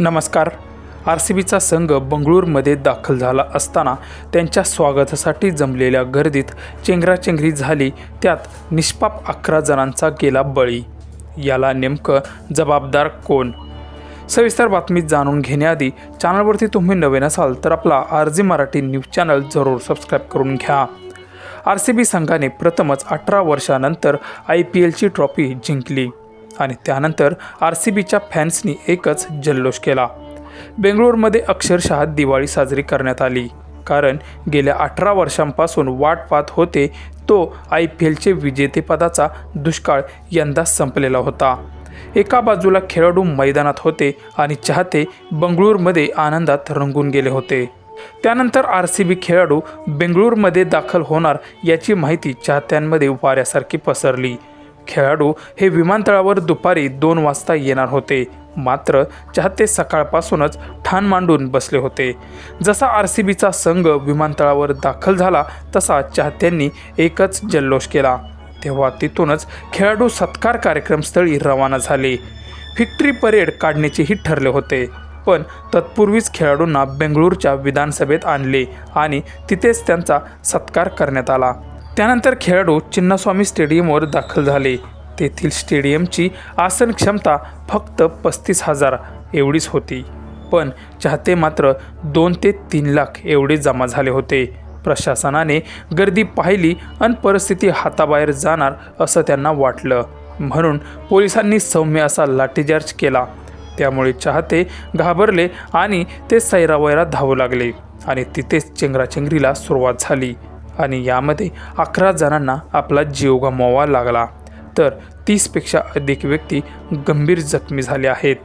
नमस्कार. R C बीचा संघ बंगळूरमध्ये दाखल झाला असताना त्यांच्या स्वागतासाठी जमलेल्या गर्दीत चेंगराचेंगरी झाली त्यात निष्पाप अकरा जणांचा गेला बळी. याला नेमकं जबाबदार कोण? सविस्तर बातमी जाणून घेण्याआधी चॅनलवरती तुम्ही नवीन असाल तर आपला R G Marathi news channel जरूर सबस्क्राईब करून घ्या. आर सी बी संघाने प्रथमच अठरा वर्षानंतर आय पी एलची ट्रॉफी जिंकली. आणि त्यानंतर आर सी बीच्या फॅन्सनी एकच जल्लोष केला. बेंगळुरूमध्ये अक्षरशः दिवाळी साजरी करण्यात आली. कारण गेल्या अठरा वर्षांपासून वाट पाहत होते तो आय पी एलचे विजेतेपदाचा दुष्काळ यंदा संपलेला होता. एका बाजूला खेळाडू मैदानात होते आणि चाहते बंगळूरमध्ये आनंदात रंगून गेले होते. त्यानंतर आर सी बी खेळाडू बेंगळूरमध्ये दाखल होणार याची माहिती चाहत्यांमध्ये वाऱ्यासारखी पसरली. खेळाडू हे विमानतळावर दुपारी दोन वाजता येणार होते. मात्र चाहते सकाळपासूनच ठाण मांडून बसले होते. जसा आर सी बीचा संघ विमानतळावर दाखल झाला तसा चाहत्यांनी एकच जल्लोष केला. तेव्हा तिथूनच खेळाडू सत्कार कार्यक्रमस्थळी रवाना झाले. व्हिक्ट्री परेड काढण्याचेही ठरले होते. पण तत्पूर्वीच खेळाडूंना बेंगळूरच्या विधानसभेत आणले आणि तिथेच त्यांचा सत्कार करण्यात आला. त्यानंतर खेळाडू चिन्नास्वामी स्टेडियमवर दाखल झाले. तेथील स्टेडियमची आसन क्षमता फक्त पस्तीस हजार एवढीच होती. पण चाहते मात्र दोन ते तीन लाख एवढे जमा झाले होते. प्रशासनाने गर्दी पाहिली आणि परिस्थिती हाताबाहेर जाणार असं त्यांना वाटलं. म्हणून पोलिसांनी सौम्य असा लाठीचार्ज केला. त्यामुळे चाहते घाबरले आणि ते सैरावैरा धावू लागले आणि तिथेच चेंगराचेंगरीला सुरुवात झाली. आणि यामध्ये अकरा जणांना आपला जीव गमवावा लागला. तर तीसपेक्षा अधिक व्यक्ती गंभीर जखमी झाले आहेत.